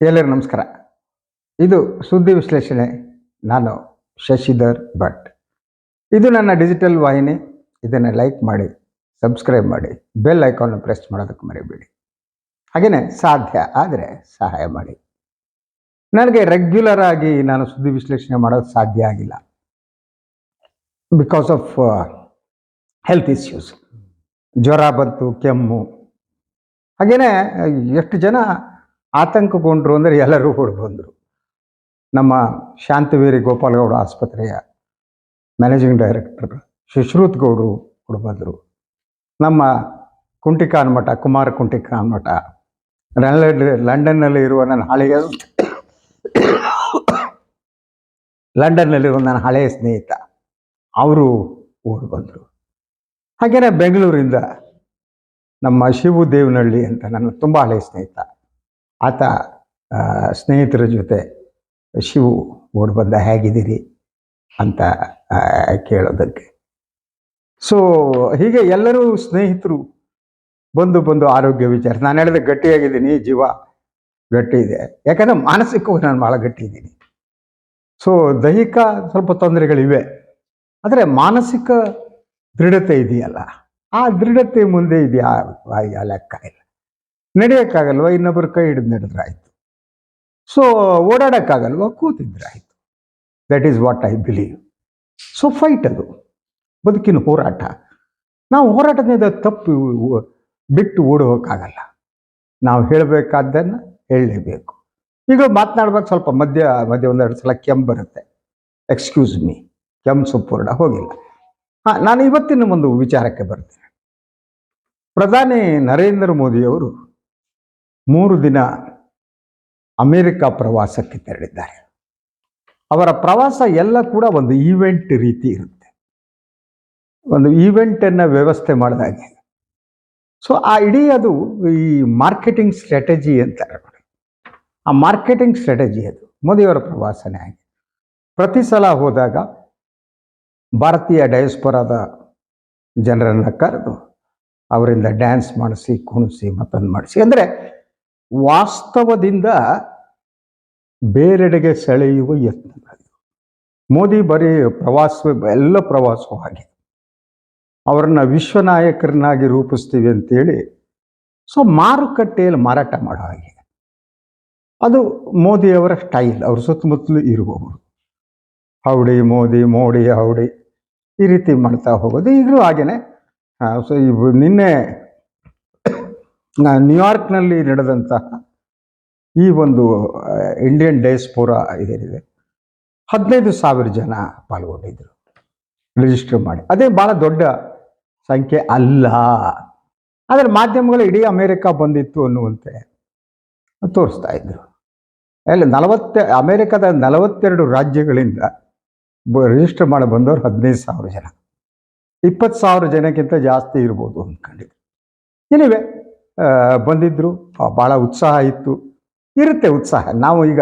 ಎಲ್ಲರಿಗೂ ನಮಸ್ಕಾರ. ಇದು ಸುದ್ದಿ ವಿಶ್ಲೇಷಣೆ. ನಾನು ಶಶಿಧರ್ ಭಟ್. ಇದು ನನ್ನ ಡಿಜಿಟಲ್ ವಾಹಿನಿ. ಇದನ್ನು ಲೈಕ್ ಮಾಡಿ, ಸಬ್ಸ್ಕ್ರೈಬ್ ಮಾಡಿ, ಬೆಲ್ ಐಕಾನ್ ಪ್ರೆಸ್ ಮಾಡೋದಕ್ಕೆ ಮರಿಬೇಡಿ. ಹಾಗೆಯೇ ಸಾಧ್ಯ ಆದರೆ ಸಹಾಯ ಮಾಡಿ. ನನಗೆ ರೆಗ್ಯುಲರ್ ಆಗಿ ನಾನು ಸುದ್ದಿ ವಿಶ್ಲೇಷಣೆ ಮಾಡೋದು ಸಾಧ್ಯ ಆಗಿಲ್ಲ. ಬಿಕಾಸ್ ಆಫ್ ಹೆಲ್ತ್ ಇಶ್ಯೂಸ್ ಜ್ವರ ಬಂತು, ಕೆಮ್ಮು. ಹಾಗೆಯೇ ಎಷ್ಟು ಜನ ಆತಂಕಗೊಂಡ್ರು ಅಂದರೆ ಎಲ್ಲರೂ ಓಡಿ ಬಂದರು. ನಮ್ಮ ಶಾಂತವೀರಿ ಗೋಪಾಲಗೌಡ ಆಸ್ಪತ್ರೆಯ ಮ್ಯಾನೇಜಿಂಗ್ ಡೈರೆಕ್ಟರ್ ಸುಶ್ರುತ್ ಗೌಡರು ಕೂಡ ಬಂದರು. ನಮ್ಮ ಕುಂಟಿಕಾನ್ ಮಠ, ಕುಮಾರ ಕುಂಟಿಕಾನ್ ಮಠ. ಲಂಡನ್ ಲಂಡನ್ನಲ್ಲಿ ಇರುವ ನನ್ನ ಹಳೆಯ ಲಂಡನ್ನಲ್ಲಿರುವ ನನ್ನ ಹಳೆಯ ಸ್ನೇಹಿತ. ಅವರು ಓಡಿ ಬಂದರು. ಹಾಗೆಯೇ ಬೆಂಗಳೂರಿಂದ ನಮ್ಮ ಶಿವು ದೇವನಹಳ್ಳಿ ಅಂತ ನನ್ನ ತುಂಬ ಹಳೆಯ ಸ್ನೇಹಿತ. ಆತ ಸ್ನೇಹಿತರ ಜೊತೆ, ಶಿವು ಓಡಿ ಬಂದ ಹೇಗಿದ್ದೀರಿ ಅಂತ ಕೇಳೋದಕ್ಕೆ. ಸೊ ಹೀಗೆ ಎಲ್ಲರೂ ಸ್ನೇಹಿತರು ಬಂದು ಬಂದು ಆರೋಗ್ಯ ವಿಚಾರ, ನಾನು ಹೇಳಿದೆ ಗಟ್ಟಿಯಾಗಿದ್ದೀನಿ, ಜೀವ ಗಟ್ಟಿ ಇದೆ. ಯಾಕಂದರೆ ಮಾನಸಿಕವಾಗಿ ನಾನು ಭಾಳ ಗಟ್ಟಿ ಇದ್ದೀನಿ. ಸೊ ದೈಹಿಕ ಸ್ವಲ್ಪ ತೊಂದರೆಗಳಿವೆ. ಆದರೆ ಮಾನಸಿಕ ದೃಢತೆ ಇದೆಯಲ್ಲ, ಆ ದೃಢತೆ ಮುಂದೆ ಇದೆಯಾ ಆ ಲೆಕ್ಕ ಇಲ್ಲ. ನಡೆಯೋಕ್ಕಾಗಲ್ವ? ಇನ್ನೊಬ್ಬರ ಕೈ ಹಿಡಿದು ನಡೆದ್ರಾಯ್ತು ಸೊ ಓಡಾಡೋಕ್ಕಾಗಲ್ವ? ಆಯಿತು. That is what I believe so fight ಅದು. ಬದುಕಿನ ಹೋರಾಟ. ನಾವು ಹೋರಾಟದಿಂದ ತಪ್ಪು ಬಿಟ್ಟು ಓಡೋಕ್ಕಾಗಲ್ಲ ನಾವು ಹೇಳಬೇಕಾದ್ದನ್ನು ಹೇಳಲೇಬೇಕು. ಈಗ ಮಾತನಾಡ್ಬೇಕು, ಸ್ವಲ್ಪ ಮಧ್ಯ ಮಧ್ಯ ಒಂದೆರಡು ಸಲ ಕೆಮ್ಮು ಬರುತ್ತೆ. ಎಕ್ಸ್ಕ್ಯೂಸ್ ಮೀ ಕೆಮ್ಮು ಸಂಪೂರ್ಣ ಹೋಗಿಲ್ಲ. ಹಾಂ, ನಾನು ಇವತ್ತಿನ ಒಂದು ವಿಚಾರಕ್ಕೆ ಬರ್ತೇನೆ. ಪ್ರಧಾನಿ ನರೇಂದ್ರ ಮೋದಿಯವರು ಮೂರು ದಿನ ಅಮೆರಿಕ ಪ್ರವಾಸಕ್ಕೆ ತೆರಳಿದ್ದಾರೆ. ಅವರ ಪ್ರವಾಸ ಎಲ್ಲ ಕೂಡ ಒಂದು ಈವೆಂಟ್ ರೀತಿ ಇರುತ್ತೆ. ಒಂದು ಈವೆಂಟನ್ನು ವ್ಯವಸ್ಥೆ ಮಾಡಿದಾಗೆ ಸೊ ಆ ಇಡೀ ಅದು ಈ ಮಾರ್ಕೆಟಿಂಗ್ ಸ್ಟ್ರಾಟಜಿ ಅಂತಾರೆ ನೋಡಿ. ಆ ಮಾರ್ಕೆಟಿಂಗ್ ಸ್ಟ್ರಾಟಜಿ ಅದು. ಮೋದಿಯವರ ಪ್ರವಾಸನೇ ಆಗಿ ಪ್ರತಿ ಸಲ ಹೋದಾಗ ಭಾರತೀಯ ಡಯಸ್ಪೊರಾದ ಜನರನ್ನು ಕರೆದು ಅವರಿಂದ ಡ್ಯಾನ್ಸ್ ಮಾಡಿಸಿ, ಕುಣಿಸಿ, ಮತ್ತೊಂದು ಮಾಡಿಸಿ. ಅಂದರೆ ವಾಸ್ತವದಿಂದ ಬೇರೆಡೆಗೆ ಸೆಳೆಯುವ ಯತ್ನ. ಮೋದಿ ಬರೀ ಪ್ರವಾಸ, ಎಲ್ಲ ಪ್ರವಾಸವೂ ಅವರನ್ನು ಅವರನ್ನ ವಿಶ್ವ ನಾಯಕರನ್ನಾಗಿ ರೂಪಿಸ್ತೀವಿ ಅಂತೇಳಿ ಸೊ ಮಾರುಕಟ್ಟೆಯಲ್ಲಿ ಮಾರಾಟ ಮಾಡೋ ಹಾಗೆ. ಅದು ಮೋದಿಯವರ ಸ್ಟೈಲ್, ಅವ್ರ ಸುತ್ತಮುತ್ತಲು ಇರುವವರು. ಹೌಡಿ, ಮೋದಿ, ಮೋಡಿ, ಹೌಡಿ ಈ ರೀತಿ ಮಾಡ್ತಾ ಹೋಗೋದು. ಈಗಲೂ ಹಾಗೆಯೇ ಸೊ ನಿನ್ನೆ ನ್ಯೂಯಾರ್ಕ್ನಲ್ಲಿ ನಡೆದಂತಹ ಈ ಒಂದು ಇಂಡಿಯನ್ ಡಯಸ್ಪೋರಾ ಇದೇನಿದೆ ಹದಿನೈದು ಸಾವಿರ ಜನ ಪಾಲ್ಗೊಂಡಿದ್ದರು ರಿಜಿಸ್ಟರ್ ಮಾಡಿ. ಅದೇ ಭಾಳ ದೊಡ್ಡ ಸಂಖ್ಯೆ ಅಲ್ಲ. ಆದರೆ ಮಾಧ್ಯಮಗಳು ಇಡೀ ಅಮೇರಿಕ ಬಂದಿತ್ತು ಅನ್ನುವಂತೆ ತೋರಿಸ್ತಾ ಇದ್ದರು ಅಲ್ಲಿ ನಲವತ್ತ, ಅಮೇರಿಕಾದ ನಲವತ್ತೆರಡು ರಾಜ್ಯಗಳಿಂದ ಬ ರಿಜಿಸ್ಟರ್ ಮಾಡಿ ಬಂದವರು ಹದಿನೈದು ಸಾವಿರ ಜನ. ಇಪ್ಪತ್ತು ಸಾವಿರ ಜನಕ್ಕಿಂತ ಜಾಸ್ತಿ ಇರ್ಬೋದು ಅಂದ್ಕೊಂಡಿದ್ರು. ಏನಿವೆ ಬಂದಿದ್ದರು ಭಾಳ ಉತ್ಸಾಹ ಇತ್ತು. ಇರುತ್ತೆ ಉತ್ಸಾಹ. ನಾವು ಈಗ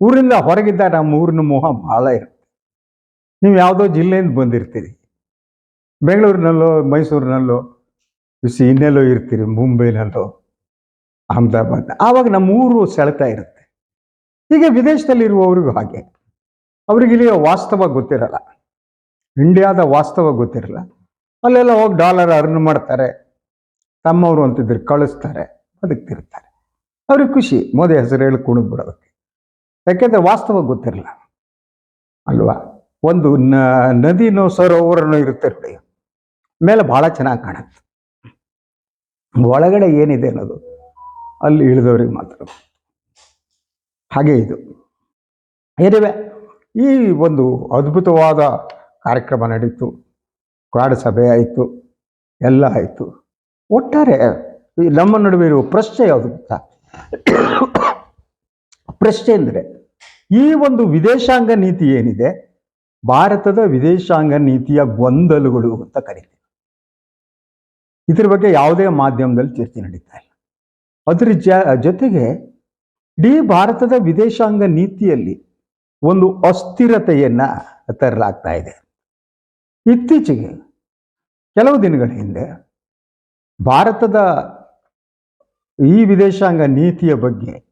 ಊರಿಂದ ಹೊರಗಿದ್ದ ನಮ್ಮ ಊರಿನ ಮೋಹ ಭಾಳ ಇರುತ್ತೆ. ನೀವು ಯಾವುದೋ ಜಿಲ್ಲೆಯಿಂದ ಬಂದಿರ್ತೀರಿ. ಬೆಂಗಳೂರಿನಲ್ಲೋ, ಮೈಸೂರಿನಲ್ಲೋ ಬಿಸಿ ಇನ್ನೆಲ್ಲೋ ಇರ್ತೀರಿ, ಮುಂಬೈನಲ್ಲೋ, ಅಹಮದಾಬಾದ್. ಆವಾಗ ನಮ್ಮ ಊರು ಸೆಳೆತಾ ಇರುತ್ತೆ. ಹೀಗೆ ವಿದೇಶದಲ್ಲಿರುವವರಿಗೂ ಹಾಗೆ. ಅವ್ರಿಗೆ ಇಲ್ಲಿ ವಾಸ್ತವ ಗೊತ್ತಿರಲ್ಲ. ಇಂಡಿಯಾದ ವಾಸ್ತವ ಗೊತ್ತಿರಲ್ಲ. ಅಲ್ಲೆಲ್ಲ ಹೋಗಿ ಡಾಲರ್ ಅರ್ನ್ ಮಾಡ್ತಾರೆ. ತಮ್ಮವರು ಅಂತಿದ್ರು, ಕಳಿಸ್ತಾರೆ, ಬದುಕ್ತಿರ್ತಾರೆ. ಅವ್ರಿಗೆ ಖುಷಿ, ಮೋದಿ ಹೆಸರು ಹೇಳಿ ಕುಣಿದು ಬಿಡೋದಕ್ಕೆ. ಯಾಕೆಂದ್ರೆ ವಾಸ್ತವ ಗೊತ್ತಿರಲ್ಲ. ಅಲ್ವಾ? ಒಂದು ನ, ನದಿನೋ ಸರೋವರನೋ ಇರುತ್ತೆ ನೋಡಿ. ಮೇಲೆ ಭಾಳ ಚೆನ್ನಾಗಿ ಕಾಣುತ್ತೆ. ಒಳಗಡೆ ಏನಿದೆ ಅನ್ನೋದು ಅಲ್ಲಿ ಇಳಿದವ್ರಿಗೆ ಮಾತ್ರ. ಹಾಗೆ ಇದು. ಏನಿವೆ? ಈ ಒಂದು ಅದ್ಭುತವಾದ ಕಾರ್ಯಕ್ರಮ ನಡೀತು. ಕಾಡು ಸಭೆ ಆಯಿತು. ಎಲ್ಲ ಆಯಿತು. ಒಟ್ಟಾರೆ ನಮ್ಮ ನಡುವೆ ಇರುವ ಪ್ರಶ್ನೆ ಯಾವುದು ಗೊತ್ತಾ? ಪ್ರಶ್ನೆ ಅಂದರೆ ಈ ಒಂದು ವಿದೇಶಾಂಗ ನೀತಿ ಏನಿದೆ? ಭಾರತದ ವಿದೇಶಾಂಗ ನೀತಿಯ ಗೊಂದಲಗಳು ಅಂತ ಕರೀತೀವಿ. ಇದ್ರ ಬಗ್ಗೆ ಯಾವುದೇ ಮಾಧ್ಯಮದಲ್ಲಿ ಚರ್ಚೆ ನಡೀತಾ ಇಲ್ಲ. ಅದ್ರ ಜೊತೆಗೆ ಇಡೀ ಭಾರತದ ವಿದೇಶಾಂಗ ನೀತಿಯಲ್ಲಿ ಒಂದು ಅಸ್ಥಿರತೆಯನ್ನ ತರಲಾಗ್ತಾ ಇದೆ. ಇತ್ತೀಚೆಗೆ, ಕೆಲವು ದಿನಗಳ ಹಿಂದೆ ಭಾರತದ ಈ ವಿದೇಶಾಂಗ ನೀತಿಯ ಬಗ್ಗೆ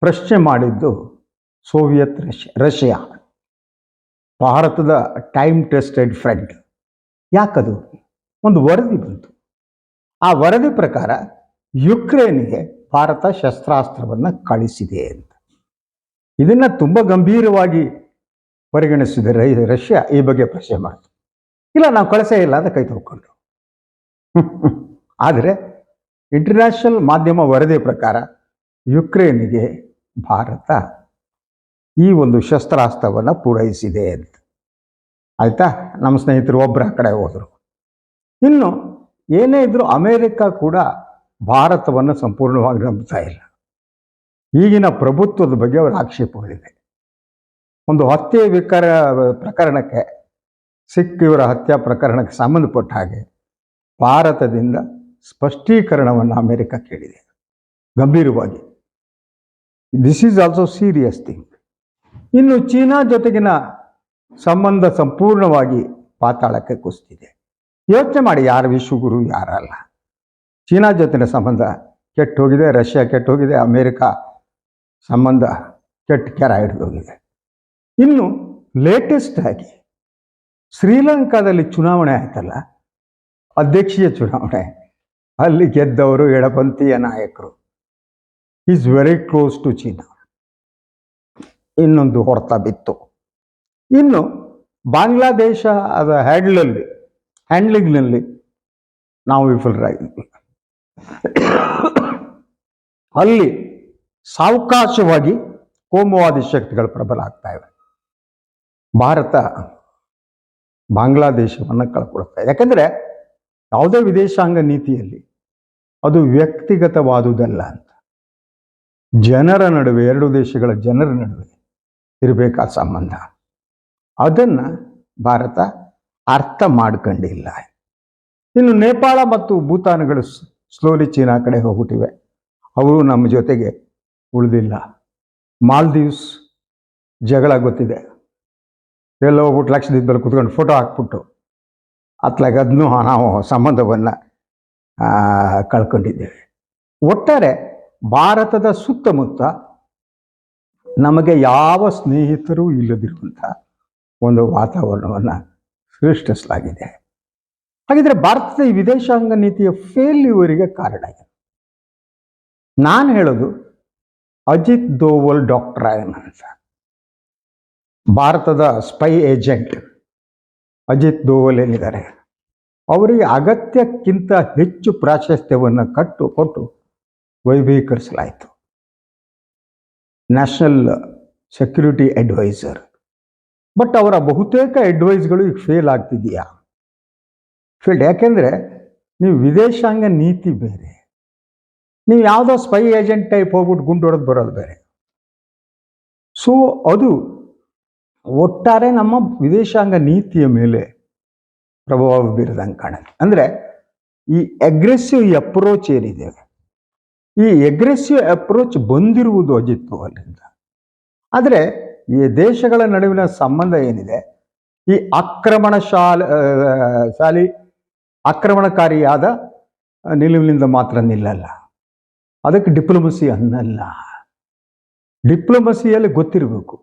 ಪ್ರಶ್ನೆ ಮಾಡಿದ್ದು ಸೋವಿಯತ್ ರಷ್ಯಾ ಭಾರತದ ಟೈಮ್ ಟೆಸ್ಟೆಡ್ ಫ್ರೆಂಡ್ ಯಾಕದು? ಒಂದು ವರದಿ ಬಂತು. ಆ ವರದಿ ಪ್ರಕಾರ ಯುಕ್ರೇನ್ಗೆ ಭಾರತ ಶಸ್ತ್ರಾಸ್ತ್ರವನ್ನು ಕಳಿಸಿದೆ ಅಂತ. ಇದನ್ನು ತುಂಬ ಗಂಭೀರವಾಗಿ ಪರಿಗಣಿಸಿದೆ ರಷ್ಯಾ ಈ ಬಗ್ಗೆ ಪ್ರಶ್ನೆ ಮಾಡಿತು. ಇಲ್ಲ ನಾವು ಕಳಿಸೇ ಇಲ್ಲ ಅಂತ ಕೈ ತೊಳ್ಕೊಂಡ್ರು. ಆದರೆ ಇಂಟರ್ನ್ಯಾಷನಲ್ ಮಾಧ್ಯಮ ವರದಿ ಪ್ರಕಾರ ಯುಕ್ರೇನ್ಗೆ ಭಾರತ ಈ ಒಂದು ಶಸ್ತ್ರಾಸ್ತ್ರವನ್ನು ಪೂರೈಸಿದೆ ಅಂತ. ಆಯಿತಾ? ನಮ್ಮ ಸ್ನೇಹಿತರು ಒಬ್ಬರು ಕಡೆ ಹೋದರು. ಇನ್ನು ಏನೇ ಇದ್ದರೂ ಅಮೇರಿಕ ಕೂಡ ಭಾರತವನ್ನು ಸಂಪೂರ್ಣವಾಗಿ ನಂಬ್ತಾ ಇಲ್ಲ. ಈಗಿನ ಪ್ರಭುತ್ವದ ಬಗ್ಗೆ ಅವರ ಆಕ್ಷೇಪಗಳಿವೆ. ಒಂದು ಹತ್ಯೆ ವಿಕಾರ ಪ್ರಕರಣಕ್ಕೆ ಸಿಖ್ ಇವರ ಹತ್ಯಾ ಪ್ರಕರಣಕ್ಕೆ ಸಂಬಂಧಪಟ್ಟ ಹಾಗೆ ಭಾರತದಿಂದ ಸ್ಪಷ್ಟೀಕರಣವನ್ನು ಅಮೆರಿಕ ಕೇಳಿದೆ. ಗಂಭೀರವಾಗಿ. This is also serious thing ಇನ್ನು ಚೀನಾ ಜೊತೆಗಿನ ಸಂಬಂಧ ಸಂಪೂರ್ಣವಾಗಿ ಪಾತಾಳಕ್ಕೆ ಕುಸಿದಿದೆ ಯೋಚನೆ ಮಾಡಿ ಯಾರು ವಿಶ್ವಗುರು, ಯಾರಲ್ಲ. ಚೀನಾ ಜೊತೆನ ಸಂಬಂಧ ಕೆಟ್ಟು ಹೋಗಿದೆ, ರಷ್ಯಾ ಕೆಟ್ಟು ಹೋಗಿದೆ, ಅಮೇರಿಕ ಸಂಬಂಧ ಕೆಟ್ಟ ಕೆರ ಹಿಡಿದೋಗಿದೆ ಇನ್ನು ಲೇಟೆಸ್ಟ್ ಆಗಿ ಶ್ರೀಲಂಕಾದಲ್ಲಿ ಚುನಾವಣೆ ಆಯ್ತಲ್ಲ, ಅಧ್ಯಕ್ಷೀಯ ಚುನಾವಣೆ. ಅಲ್ಲಿ ಗೆದ್ದವರು ಎಡಪಂಥೀಯ ನಾಯಕರು. Is very close to China. ಇನ್ನೊಂದು ಹೊಡೆತ ಬಿತ್ತು. ಇನ್ನು ಬಾಂಗ್ಲಾದೇಶ ಅದ ಹ್ಯಾಂಡ್ಲಲ್ಲಿ, ಹ್ಯಾಂಡ್ಲಿಂಗ್ನಲ್ಲಿ ನಾವು ವಿಫಲರಾಗಿದ್ವಿ ಅಲ್ಲಿ ಸಾವಕಾಶವಾಗಿ ಕೋಮುವಾದಿ ಶಕ್ತಿಗಳು ಪ್ರಬಲ ಆಗ್ತಾ ಇವೆ. ಭಾರತ ಬಾಂಗ್ಲಾದೇಶವನ್ನು ಕಳ್ಕೊಳ್ತಾ ಯಾಕಂದ್ರೆ ಯಾವುದೇ ವಿದೇಶಾಂಗ ನೀತಿಯಲ್ಲಿ ಅದು ವ್ಯಕ್ತಿಗತವಾದುದಲ್ಲ ಅಂತ. ಜನರ ನಡುವೆ, ಎರಡು ದೇಶಗಳ ಜನರ ನಡುವೆ ಇರಬೇಕಾದ ಸಂಬಂಧ. ಅದನ್ನು ಭಾರತ ಅರ್ಥ ಮಾಡ್ಕೊಂಡಿಲ್ಲ. ಇನ್ನು ನೇಪಾಳ ಮತ್ತು ಭೂತಾನ್ಗಳು ಸ್ಲೋಲಿ ಚೀನಾ ಕಡೆ ಹೋಗ್ಬಿಟ್ಟಿವೆ. ಅವರು ನಮ್ಮ ಜೊತೆಗೆ ಉಳಿದಿಲ್ಲ. ಮಾಲ್ದೀವ್ಸ್ ಜಗಳ ಗೊತ್ತಿದೆ. ಎಲ್ಲ ಹೋಗ್ಬಿಟ್ಟು ಲಕ್ಷದೀಪದಲ್ಲಿ ಕುತ್ಕೊಂಡು ಫೋಟೋ ಹಾಕ್ಬಿಟ್ಟು, ಅತ್ಲಾಗ ಅದನ್ನು ನಾವು ಸಂಬಂಧವನ್ನು ಕಳ್ಕೊಂಡಿದ್ದೇವೆ. ಒಟ್ಟಾರೆ ಭಾರತದ ಸುತ್ತಮುತ್ತ ನಮಗೆ ಯಾವ ಸ್ನೇಹಿತರೂ ಇಲ್ಲದಿರುವಂಥ ಒಂದು ವಾತಾವರಣವನ್ನು ಸೃಷ್ಟಿಸಲಾಗಿದೆ. ಹಾಗಿದ್ರೆ ಭಾರತದ ಈ ವಿದೇಶಾಂಗ ನೀತಿಯ ಫೇಲ್ಯೂರಿಗೆ ಕಾರಣ ಏನು? ನಾನು ಹೇಳೋದು ಅಜಿತ್ ದೋವಲ್ ಡಾಕ್ಟ್ರಾಯನ್ ಅಂತ. ಭಾರತದ ಸ್ಪೈ ಏಜೆಂಟ್ ಅಜಿತ್ ದೋವಲ್ ಏನಿದ್ದಾರೆ? ಅವರಿಗೆ ಅಗತ್ಯಕ್ಕಿಂತ ಹೆಚ್ಚು ಪ್ರಾಶಸ್ತ್ಯವನ್ನು ಕಟ್ಟು ಕೊಟ್ಟು ವೈಭೀಕರಿಸಲಾಯಿತು ನ್ಯಾಷನಲ್ ಸೆಕ್ಯೂರಿಟಿ ಅಡ್ವೈಸರ್ ಬಟ್ ಅವರ ಬಹುತೇಕ ಅಡ್ವೈಸ್ಗಳು ಈಗ ಫೇಲ್ ಆಗ್ತಿದೆಯಾ? ಫೇಲ್ ಯಾಕೆಂದರೆ ನೀವು ವಿದೇಶಾಂಗ ನೀತಿ ಬೇರೆ. ನೀವು ಯಾವುದೋ ಸ್ಪೈ ಏಜೆಂಟ್ ಟೈಪ್ ಹೋಗ್ಬಿಟ್ಟು ಗುಂಡು ಹೊಡೆದು ಬರೋದು ಬೇರೆ. ಸೊ ಅದು ಒಟ್ಟಾರೆ ನಮ್ಮ ವಿದೇಶಾಂಗ ನೀತಿಯ ಮೇಲೆ ಪ್ರಭಾವ ಬೀರದಂಗೆ ಕಾಣುತ್ತೆ. ಅಂದರೆ ಈ ಅಗ್ರೆಸಿವ್ ಅಪ್ರೋಚ್ ಏನಿದೆ? ಈ ಅಗ್ರೆಸಿವ್ ಅಪ್ರೋಚ್ ಬಂದಿರುವುದು ಅಜಿತ್ ಪವಾರ್ನಿಂದ ಆದರೆ ಈ ದೇಶಗಳ ನಡುವಿನ ಸಂಬಂಧ ಏನಿದೆ? ಈ ಆಕ್ರಮಣ ಶಾಲ ಶಾಲಿ ಆಕ್ರಮಣಕಾರಿಯಾದ ನಿಲುವಿನಿಂದ ಮಾತ್ರ ನಿಲ್ಲಲ್ಲ. ಅದಕ್ಕೆ ಡಿಪ್ಲೊಮಸಿ ಅನ್ನಲ್ಲ. ಡಿಪ್ಲೊಮಸಿಯಲ್ಲಿ ಗೊತ್ತಿರಬೇಕು.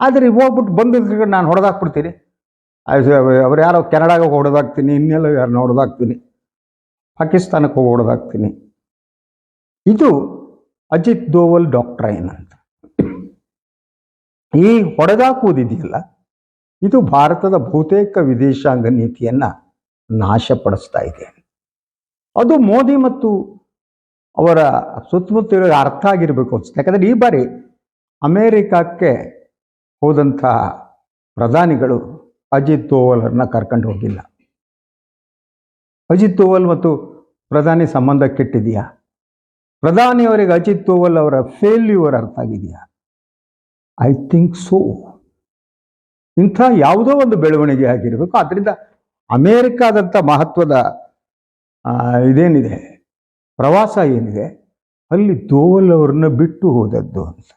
ಆದರೆ ಹೋಗ್ಬಿಟ್ಟು ಬಂದಿದ್ರೆ ನಾನು ಹೊಡೆದಾಕ್ಬಿಡ್ತೀನಿ. ಅವ್ರು ಯಾರೋ ಕೆನಡಾಗೆ ಹೊಡೆದಾಗ್ತೀನಿ ಇನ್ನೆಲ್ಲ ಯಾರು ನೋಡೋದಾಗ್ತೀನಿ ಪಾಕಿಸ್ತಾನಕ್ಕೆ ಹೋಗಿ ಇದು ಅಜಿತ್ ದೋವಲ್ ಡಾಕ್ಟ್ರೈನ್ ಅಂತ ಈ ಹೊಡೆದಾಕುವುದಿದೆಯಲ್ಲ, ಇದು ಭಾರತದ ಬಹುತೇಕ ವಿದೇಶಾಂಗ ನೀತಿಯನ್ನ ನಾಶಪಡಿಸ್ತಾ ಇದೆ. ಅದು ಮೋದಿ ಮತ್ತು ಅವರ ಸುತ್ತಮುತ್ತ ಅರ್ಥ ಆಗಿರಬೇಕು ಅನ್ಸುತ್ತೆ. ಯಾಕಂದ್ರೆ ಈ ಬಾರಿ ಅಮೇರಿಕಕ್ಕೆ ಹೋದಂತಹ ಪ್ರಧಾನಿಗಳು ಅಜಿತ್ ದೋವಲರನ್ನ ಕರ್ಕೊಂಡು ಹೋಗಿಲ್ಲ. ಅಜಿತ್ ದೋವಲ್ ಮತ್ತು ಪ್ರಧಾನಿ ಸಂಬಂಧ ಕೆಟ್ಟಿದೆಯಾ ಪ್ರಧಾನಿಯವರಿಗೆ ಅಜಿತ್ ದೋವಲ್ ಅವರ ಫೇಲ್ಯೂರ್ ಅರ್ಥ ಆಗಿದೆಯಾ? ಐ ಥಿಂಕ್ ಸೋ ಇಂಥ ಯಾವುದೋ ಒಂದು ಬೆಳವಣಿಗೆ ಆಗಿರಬೇಕು. ಆದ್ದರಿಂದ ಅಮೇರಿಕಾದಂಥ ಮಹತ್ವದ ಇದೇನಿದೆ? ಪ್ರವಾಸ ಏನಿದೆ? ಅಲ್ಲಿ ದೋವಲ್ ಅವ್ರನ್ನ ಬಿಟ್ಟು ಹೋದದ್ದು ಅಂತ.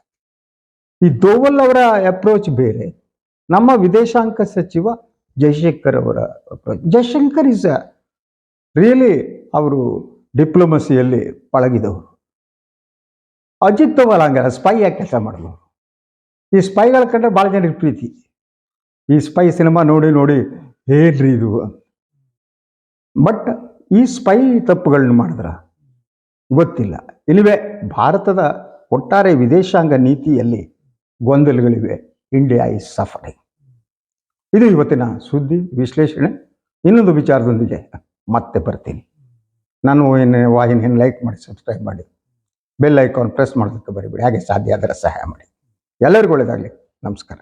ಈ ದೋವಲ್ ಅವರ ಅಪ್ರೋಚ್ ಬೇರೆ. ನಮ್ಮ ವಿದೇಶಾಂಗ ಸಚಿವ ಜಯಶಂಕರ್ ಅವರ ಜಯಶಂಕರ್ ಇಸ್ ರಿಯಲಿ ಅವರು ಡಿಪ್ಲೊಮಸಿಯಲ್ಲಿ ಪಳಗಿದವರು. ಅಜಿತ್ ದೋವಲ್ ಹಂಗಲ್ಲ ಸ್ಪೈ ಯಾಕೆ ಕೆಲಸ ಮಾಡಿದವರು? ಈ ಸ್ಪೈಗಳ ಕಂಡ್ರೆ ಭಾಳ ಜನಕ್ಕೆ ಪ್ರೀತಿ. ಈ ಸ್ಪೈ ಸಿನಿಮಾ ನೋಡಿ ನೋಡಿ ಏನ್ರಿ ಇದು? ಬಟ್ ಈ ಸ್ಪೈ ತಪ್ಪುಗಳನ್ನ ಮಾಡಿದ್ರ? ಗೊತ್ತಿಲ್ಲ. ಇಲ್ಲಿವೆ ಭಾರತದ ಒಟ್ಟಾರೆ ವಿದೇಶಾಂಗ ನೀತಿಯಲ್ಲಿ ಗೊಂದಲಗಳಿವೆ. ಇಂಡಿಯಾ ಇಸ್ ಸಫರಿಂಗ್ ಇದು ಇವತ್ತಿನ ಸುದ್ದಿ, ವಿಶ್ಲೇಷಣೆ. ಇನ್ನೊಂದು ವಿಚಾರದೊಂದಿಗೆ ಮತ್ತೆ ಬರ್ತೀನಿ. ನಾನು ಏನು ವಾಹಿನಿಯನ್ನು ಲೈಕ್ ಮಾಡಿ ಸಬ್ಸ್ಕ್ರೈಬ್ ಮಾಡಿ ಬೆಲ್ ಐಕಾನ್ ಪ್ರೆಸ್ ಮಾಡೋದಕ್ಕೆ ಬರಿಬೇಡಿ. ಹಾಗೆ ಸಾಧ್ಯ ಆದರೆ ಸಹಾಯ ಮಾಡಿ. ಎಲ್ಲರಿಗೂ ಒಳ್ಳೆಯದಾಗಲಿ ನಮಸ್ಕಾರ.